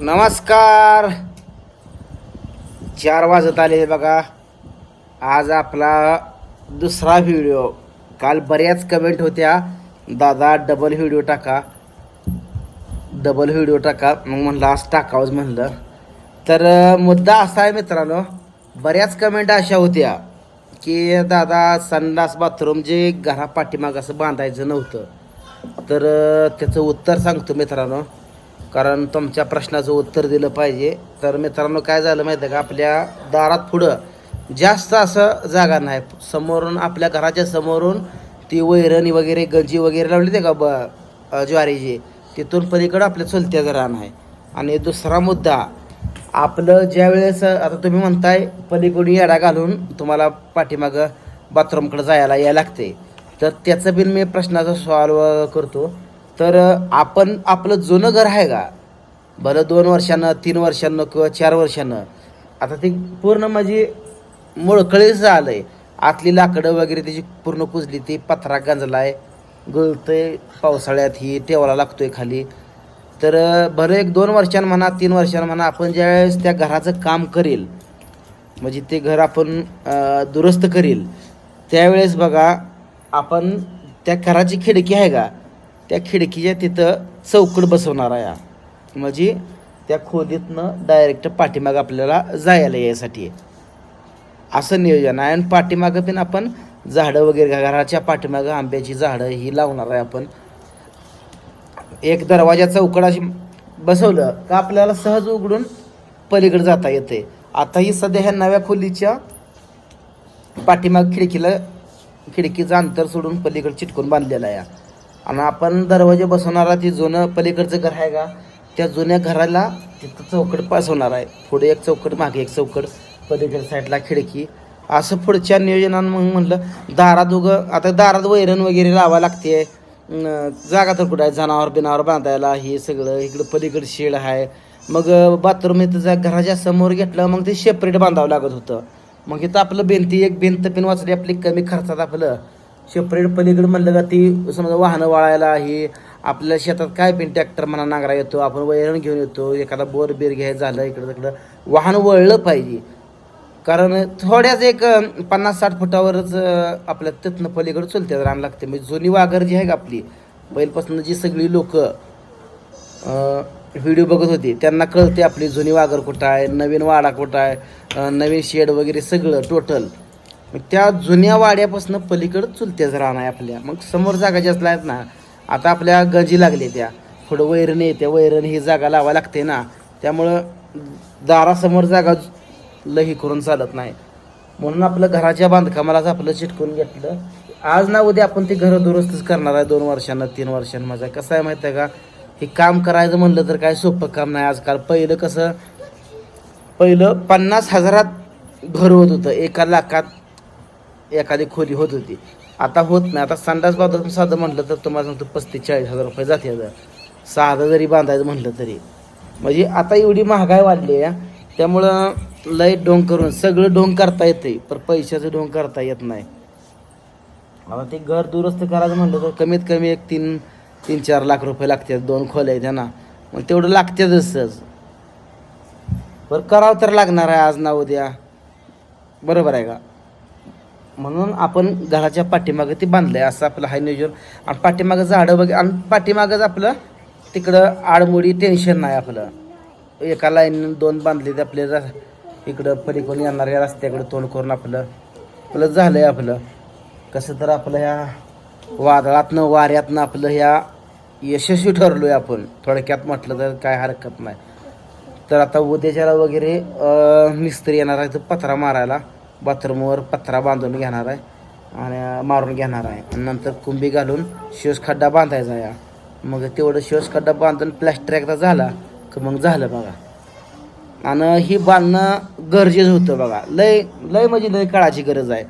नमस्कार. चार वाजत आले बघा. आज आपला दुसरा व्हिडिओ काल बऱ्याच कमेंट होत्या. दादा डबल व्हिडिओ टाका. डबल व्हिडिओ टाका. मग म्हणलं आज टाकावंच म्हणलं. तर मुद्दा असा आहे मित्रांनो बऱ्याच कमेंट अशा होत्या की दादा संडास बाथरूम जे घरा पाठीमाग असं बांधायचं नव्हतं. तर त्याचं उत्तर सांगतो मित्रांनो. कारण तुमच्या प्रश्नाचं उत्तर दिलं पाहिजे. तर मित्रांनो काय झालं माहिती आहे का? आपल्या दारात पुढं जास्त असं जागा नाही. समोरून आपल्या घराच्या समोरून ती वैरणी वगैरे गंजी वगैरे लावली ते का ब ज्वारीची? तिथून पलीकडं आपल्या चुलत्याचं रान आहे. आणि दुसरा मुद्दा आपलं ज्या वेळेस आता तुम्ही म्हणताय पलीकडून येडा घालून तुम्हाला पाठीमागं बाथरूमकडे जायला यायला लागते तर त्याचं बिन मी प्रश्नाचा सॉल्व करतो. तर आपण आपलं जुनं घर आहे का? बरं दोन वर्षानं तीन वर्षानं किंवा चार वर्षानं. आता ते पूर्ण म्हणजे मुळकळीच आहे आतली लाकडं वगैरे त्याची पूर्ण कुजली ती पत्रा आहे गळतंय पावसाळ्यात ही टेवाला लागतोय खाली. तर बरं एक दोन वर्षां म्हणा तीन वर्षांनी म्हणा आपण ज्यावेळेस त्या घराचं काम करेल म्हणजे ते घर आपण दुरुस्त करील त्यावेळेस बघा आपण त्या घराची खिडकी आहे का? त्या खिडकीच्या तिथं चौकट बसवणार आहे म्हणजे त्या खोलीतनं डायरेक्ट पाठीमागं आपल्याला जायला यायसाठी असं नियोजन आहे. आणि पाठीमागं पण आपण झाडं वगैरे घराच्या पाठीमागं आंब्याची झाडं ही लावणार आहे आपण. एक दरवाजा चौकट अशी बसवलं का आपल्याला सहज उघडून पलीकडे जाता येते. आता ही सध्या ह्या नव्या खोलीच्या पाठीमाग खिडकीला खिडकीचं अंतर सोडून पलीकडे चिटकून बांधलेलं आहे आणि आपण दरवाजे बसवणारा ती जुनं पलीकडचं घर आहे का त्या जुन्या घराला तिथं चौकट बसवणार आहे. पुढे एक चौकट मागे एक चौकट पलीकडच्या साईडला खिडकी. असं पुढच्या नियोजनानं मग म्हणलं दारात उगं आता दारात वैरण वगैरे लावा लागते. जागा तर कुठं आहे? जनावर बिनावर बांधायला हे सगळं इकडं पलीकडे शेड आहे. मग बाथरूम इथं जा घराच्या समोर घेतलं मग ते शेपरेट बांधावं लागत होतं. मग इथं आपलं भिंती एक भिंत पिन वाचली आपली कमी खर्चात आपलं. सेपरेट पलीकडे म्हणलं का ती समजा वाहनं वाळायला आहे आपल्या शेतात काय पण ट्रॅक्टर म्हणा नांगरा येतो आपण वैरण घेऊन येतो एखादा बोर बिर घ्यायचं झालं इकडं तिकडं वाहन वळलं पाहिजे. कारण थोड्याच एक पन्नास साठ फुटावरच आपल्या तिथनं पलीकडे चुलत्यात रान लागते. म्हणजे जुनी वाघर जी आहे का आपली पहिल्यापासून जी सगळी लोक व्हिडिओ बघत होते त्यांना कळते आपली जुनी वाघर कुठं आहे नवीन वाडा कुठं आहे नवीन शेड वगैरे सगळं टोटल मग त्या जुन्या वाड्यापासून पलीकडं चुलत्याच राहणार आहे आपल्या. मग समोर जागा जास्त आहेत ना आता आपल्या गंजी लागली त्या. पुढं वैरण येते वैरण ही जागा लावा लागते ना. त्यामुळं दारासमोर जागा लही करून चालत नाही. म्हणून आपलं घराच्या बांधकामालाच आपलं चिटकून घेतलं. आज ना उद्या आपण ते घरं दुरुस्तच करणार आहे दोन वर्षांना तीन वर्षांमध्ये कसं आहे माहिती आहे का? हे काम करायचं म्हणलं तर काय सोपं काम नाही. आजकाल पहिलं कसं पहिलं पन्नास हजारात घर होत होतं. एका लाखात एखादी खोली होत होती. आता होत नाही. आता संडास बाथरूम साधं म्हटलं तर तुम्हाला सांगतो पस्तीस चाळीस हजार रुपये जाते आता. साधं जरी बांधायचं म्हटलं तरी. म्हणजे आता एवढी महागाई वाढली आहे त्यामुळं लय ढोंग करून सगळं ढोंग करता येते पण पैशाचं ढोंग करता येत नाही. आता ते घर दुरुस्त करायचं म्हटलं तर कमीत कमी एक तीन तीन चार लाख रुपये लागतात. दोन खोल्या आहेत त्यांना मग तेवढं लागतातच सहज. बरं करावं तर लागणार आहे आज ना उद्या. बरोबर आहे का? म्हणून आपण घराच्या पाठीमागं ते बांधलं आहे असं आपलं हाय नियोजन. आणि पाठीमागं झाडं वगैरे आणि पाठीमागंच आपलं तिकडं आडमुडी टेन्शन नाही आपलं. एका लाईन दोन बांधले ते आपले इकडं पलीकडून येणाऱ्या रस्त्याकडे तोंड करून आपलं. आपलं झालं आहे आपलं. कसं तर आपलं ह्या वादळातनं वाऱ्यातनं आपलं ह्या यशस्वी ठरलो आहे आपण. थोडक्यात म्हटलं तर काय हरकत नाही. तर आता उद्याच्याला वगैरे मिस्त्री येणार आहे तर पत्रा मारायला. बाथरूमवर पत्रा बांधून घेणार आहे आणि मारून घेणार आहे. आणि नंतर कुंभी घालून शिवस खड्डा बांधायचा या. मग तेवढं शिवस खड्डा बांधून प्लॅस्टर एकदा झाला की मग झालं बघा. आणि ही बांधणं गरजेचं होतं बघा. लय लय म्हणजे लय काळाची गरज आहे.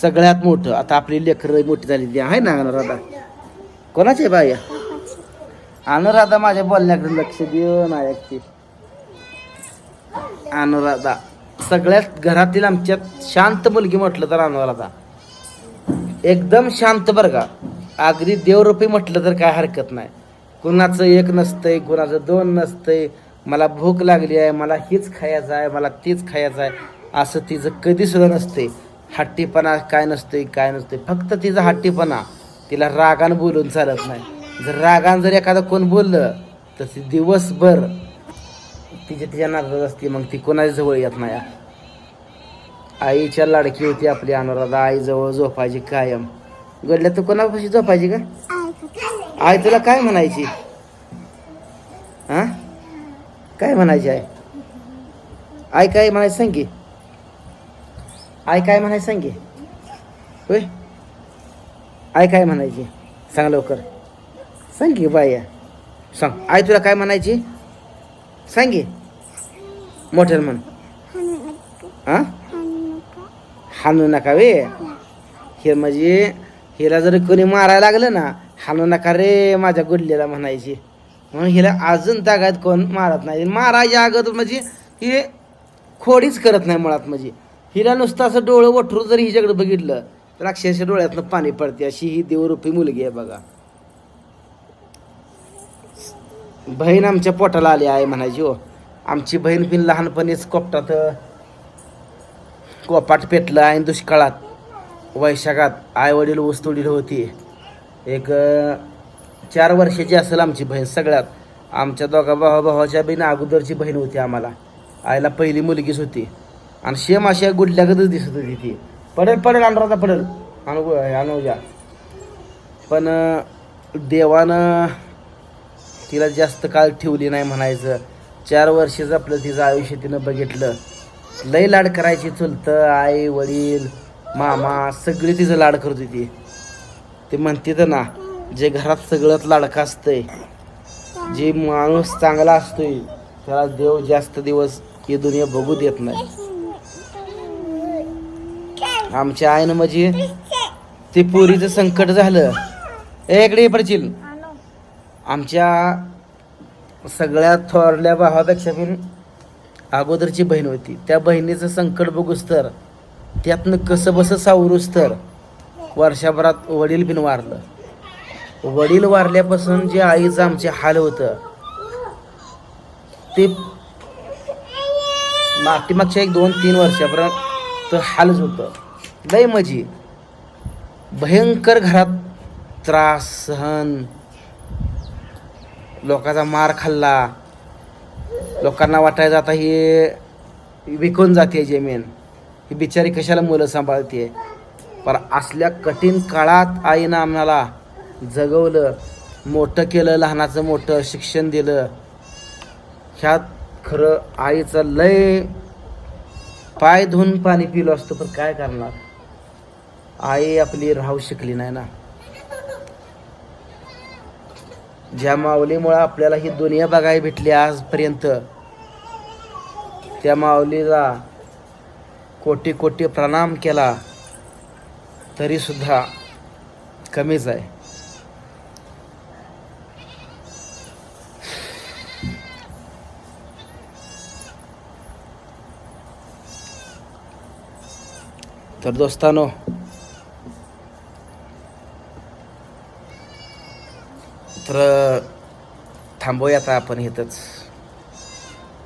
सगळ्यात मोठं. आता आपली लेकरं मोठी झाली आहे. ना अनुराधा? कोणाची आहे अनुराधा माझ्या बोलण्याकडे लक्ष देऊ ना एकटी अनुराधा. सगळ्यात घरातील आमच्यात शांत मुलगी म्हटलं तर अनुराधा एकदम शांत बरं का. अगदी देवरूपी म्हटलं तर काय हरकत नाही. कुणाचं एक नसतंय कुणाचं दोन नसतंय. मला भूक लागली आहे मला हीच खायचं आहे मला तीच खायचं आहे. असं तिचं कधीसुद्धा नसते हट्टीपणा काय नसतंय काय नसतंय. फक्त तिचा हट्टीपणा. तिला रागानं बोलून चालत नाही. जर रागानं जर एखादं कोण बोललं तर ती दिवसभर तिच्या तिच्या नादात असते मग ती कोणाच्या जवळ येत नाही. आईच्या लाडकी होती आपली अनुराधा. आईजवळ झोपायची कायम. गडल्या तू कोणापाशी झोपायची का आई तुला काय म्हणायची? हा? काय म्हणायची आई? आई काय म्हणायची सांग की? आई काय म्हणायची सांग की? होय? आई काय म्हणायची? सांग लवकर. सांग की बाई सांग. आई तुला काय म्हणायची? सांग की. मोठ्यानं म्हण. हा? हाणू नका वे. हे म्हणजे हिला जर कोणी मारायला लागलं ना हाणू नका रे माझ्या गुडलेला म्हणायची. म्हणून हिला अजून तागात कोण मारत नाही. मारायच्या अगोदर म्हणजे हे खोडीच करत नाही मुळात म्हणजे. हिला नुसतं असं डोळं वठरून जर हिच्याकडे बघितलं तर अक्षरशः डोळ्यातनं पाणी पडते. अशी ही देवरूपी मुलगी आहे बघा. बहीण आमच्या पोटाला आली आहे म्हणायची हो. आमची बहीण बिन लहानपणीच कोपटात कोपाट पेटलं आणि दुष्काळात. वैशाखात आई वडील ऊसतोडील होती. एक चार वर्षाची असेल आमची बहीण सगळ्यात. आमच्या दोघा भावा भावाच्या बहीण अगोदरची बहीण होती आम्हाला. आईला पहिली मुलगीच होती. आणि शेम अशा गुडल्यागतच दिसत होती ती. पडेल पडेल अनुराधा पडेल. अनु अनुजा पण देवानं तिला जास्त काळ ठेवली नाही म्हणायचं. चार वर्षच आपलं तिचं आयुष्य तिनं बघितलं. लय लाड करायची चुलतं आई वडील मामा सगळी तिचं लाड करत होती ते म्हणते तर ना जे घरात सगळंच लाडकं असतंय जे माणूस चांगला असतोय त्याला देव जास्त दिवस ही दुनिया बघू देत नाही. आमच्या आईनं म्हणजे ते पोरीचं संकट झालं. ए इकडे पडशील आमच्या सगळ्यात थोरल्या भावापेक्षा पण अगोदरची बहीण होती. त्या बहिणीचं संकट बघूस तर त्यातनं कसं बसं सावरूस तर वर्षभरात वडील बिन वारलं. वडील वारल्यापासून जे आईचं आमचे हाल होतं ते मागच्या एक दोन तीन वर्षापर्यंत तर हालच होतं. लय मजी. भयंकर घरात त्रास सहन लोकांचा मार खाल्ला. लोकांना वाटायचं आता ही विकून जाते जमीन. ही बिचारी कशाला मुलं सांभाळते पण असल्या कठीण काळात आईनं आम्हाला जगवलं मोठं केलं लहानाचं मोठं शिक्षण दिलं. ह्यात खरं आईचं लय पाय धुवून पाणी पिलो असतं पण काय करणार? आई आपली राहू शिकली नाही ना. ज्या माऊलीमुळं आपल्याला ही दुनिया बघायला भेटली आजपर्यंत त्या माऊलीला कोटी कोटी प्रणाम केला तरी सुद्धा कमीच आहे. तर दोस्तानो तर थांबूया आता आपण इथंच.